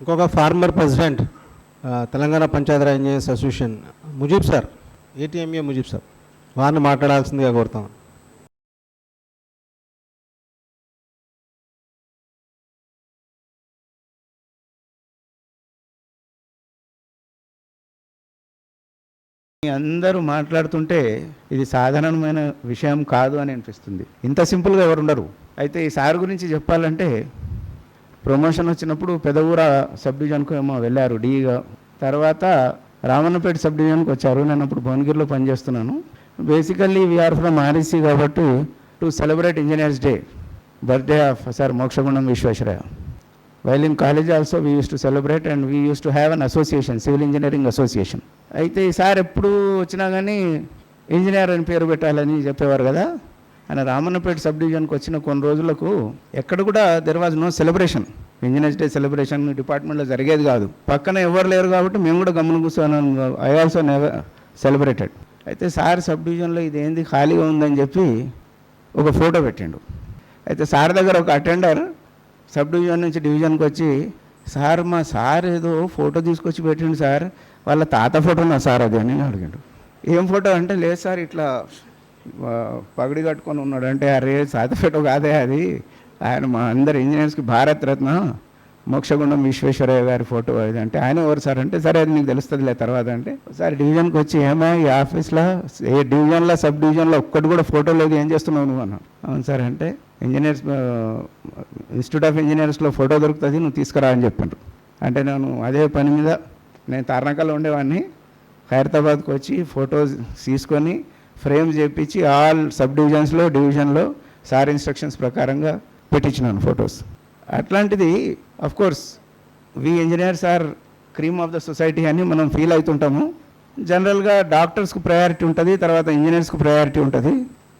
ఇంకొక former president Telangana Panchayati Raj engineers association Mujeeb sir ATMA Mujeeb sir వారిని మాట్లాడాల్సిందిగా కోరుతాం. అందరూ మాట్లాడుతుంటే ఇది సాధారణమైన విషయం కాదు అని అనిపిస్తుంది. ఇంత సింపుల్గా ఎవరు ఉండరు. అయితే ఈ సార్ గురించి చెప్పాలంటే ప్రమోషన్ వచ్చినప్పుడు పెదవూర సబ్ డివిజన్కు ఏమో వెళ్ళారు డీగా తర్వాత రామన్నపేట సబ్ డివిజన్కి వచ్చారు. నేను అప్పుడు భువనగిరిలో పనిచేస్తున్నాను. Basically we are from REC కాబట్టి to celebrate engineers day birthday of sir Mokshagundam Visvesvaraya. While in college also we use to celebrate and we use to have an association civil engineering association అయితే ఈసారి ఎప్పుడు వచ్చినా కానీ engineer అని పేరు పెట్టాలని చెప్పేవారు కదా. ఆయన రామన్నపేట సబ్ డివిజన్కి వచ్చిన కొన్ని రోజులకు ఎక్కడ కూడా there was no celebration engineers day celebration డిపార్ట్మెంట్లో జరిగేది కాదు. పక్కన ఎవరు లేరు కాబట్టి మేము కూడా గమనం కూర్చున్నాం ఐ ఆల్సో నెవర్ సెలబ్రేటెడ్ అయితే సార్ సబ్ డివిజన్లో ఇది ఖాళీగా ఉందని చెప్పి ఒక ఫోటో పెట్టిండు. అయితే సార్ దగ్గర ఒక అటెండర్ సబ్ డివిజన్ నుంచి డివిజన్కి వచ్చి సార్ మా సార్ ఏదో ఫోటో తీసుకొచ్చి పెట్టిండు సార్. వాళ్ళ తాత ఫోటోనా సార్ అది అని అడిగాడు. ఏం ఫోటో? అంటే లేదు సార్ ఇట్లా పగడి కట్టుకొని ఉన్నాడు. అంటే అరే తాత ఫోటో కాదే అది. ఆయన మా అందరు ఇంజనీర్స్కి భారతరత్న మోక్షగుండం విశ్వేశ్వరయ్య గారి ఫోటో అది అంటే ఆయన ఎవరు సార్ అంటే సరే అది నీకు తెలుస్తుందిలే తర్వాత అంటే సార్ డివిజన్కి వచ్చి ఏమా ఈ ఆఫీస్లో ఏ డివిజన్లో సబ్ డివిజన్లో ఒక్కటి కూడా ఫోటో లేదు ఏం చేస్తున్నావు నువ్వు అన్నాను అవును సార్ అంటే ఇంజనీర్స్ ఇన్స్టిట్యూట్ ఆఫ్ ఇంజనీర్స్లో ఫోటో దొరుకుతుంది నువ్వు తీసుకురా అని చెప్పాను అంటే నేను అదే పని మీద నేను తార్నాకల్లో ఉండేవాడిని. హైదరాబాద్కి వచ్చి ఫొటోస్ తీసుకొని ఫ్రేమ్ చేపించి ఆల్ సబ్ డివిజన్స్లో డివిజన్లో సార్ ఇన్స్ట్రక్షన్స్ ప్రకారంగా పెట్టించినాను ఫొటోస్. అట్లాంటిది of course we engineers are cream of the society అని మనం ఫీల్ అవుతుంటాము. జనరల్గా డాక్టర్స్కు ప్రయారిటీ ఉంటుంది తర్వాత ఇంజనీర్స్కు ప్రయారిటీ ఉంటుంది.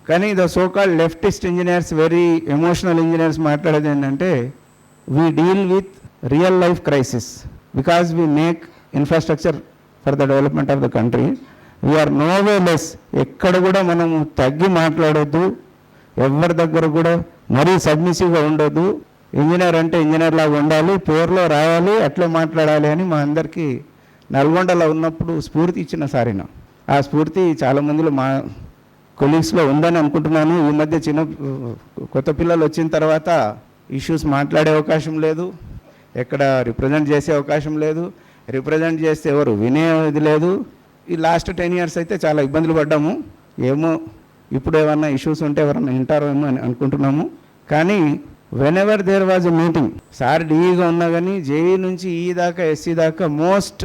కానీ the so call leftist engineers very emotional engineers మాట్లాడేది ఏంటంటే we deal with real life crisis because we make infrastructure for the development of the country we are no way less ఎక్కడ కూడా మనము తగ్గి మాట్లాడొద్దు. ఎవరి దగ్గర కూడా మరీ సబ్మిసివ్గా ఉండొద్దు. ఇంజనీర్ అంటే ఇంజనీర్ లాగా ఉండాలి పేరులో రాయాలి అట్లే మాట్లాడాలి అని మా అందరికీ నల్గొండలో ఉన్నప్పుడు స్ఫూర్తి ఇచ్చిన సారిన ఆ స్ఫూర్తి చాలామందిలో మా కొలీగ్స్లో ఉందని అనుకుంటున్నాను. ఈ మధ్య చిన్న కొత్త పిల్లలు వచ్చిన తర్వాత ఇష్యూస్ మాట్లాడే అవకాశం లేదు. ఎక్కడ రిప్రజెంట్ చేసే అవకాశం లేదు. రిప్రజెంట్ చేస్తే ఎవరు వినేది లేదు. ఈ లాస్ట్ టెన్ ఇయర్స్ అయితే చాలా ఇబ్బందులు పడ్డాము. ఏమో ఇప్పుడు ఏమన్నా ఇష్యూస్ ఉంటే ఎవరన్నా వింటారేమో ఏమో అని అనుకుంటున్నాము. కానీ whenever there was a meeting sir డీఈగా ఉన్నా కానీ జేఈ నుంచి ఈ దాకా ఎస్సీ దాకా most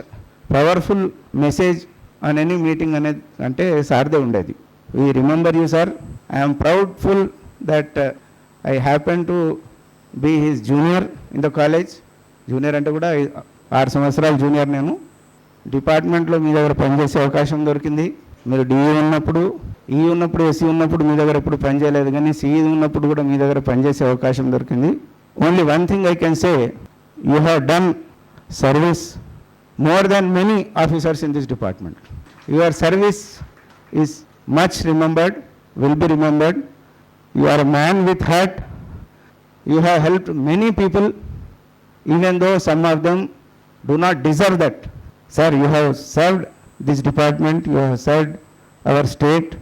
powerful message on any meeting అనేది అంటే సార్దే ఉండేది. We remember you sir I'm proudful that I happen to be his junior in the college junior అంటే కూడా ఆరు సంవత్సరాలు జూనియర్ నేను. డిపార్ట్మెంట్లో మీ దగ్గర పనిచేసే అవకాశం దొరికింది. మీరు డిఈ ఉన్నప్పుడు ఈ ఉన్నప్పుడు ఎస్సీ ఉన్నప్పుడు మీ దగ్గర ఎప్పుడు పనిచేయలేదు కానీ సిఈ ఉన్నప్పుడు కూడా మీ దగ్గర పనిచేసే అవకాశం దొరికింది. Only one thing I can say you have done service more than many officers in this department your service is much remembered will be remembered you are man with heart you have help many people even though some of them do not deserve that. Sir you have served this department you have said our state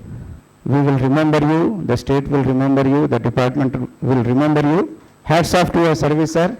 we will remember you the state will remember you the department will remember you. Hats off to your service sir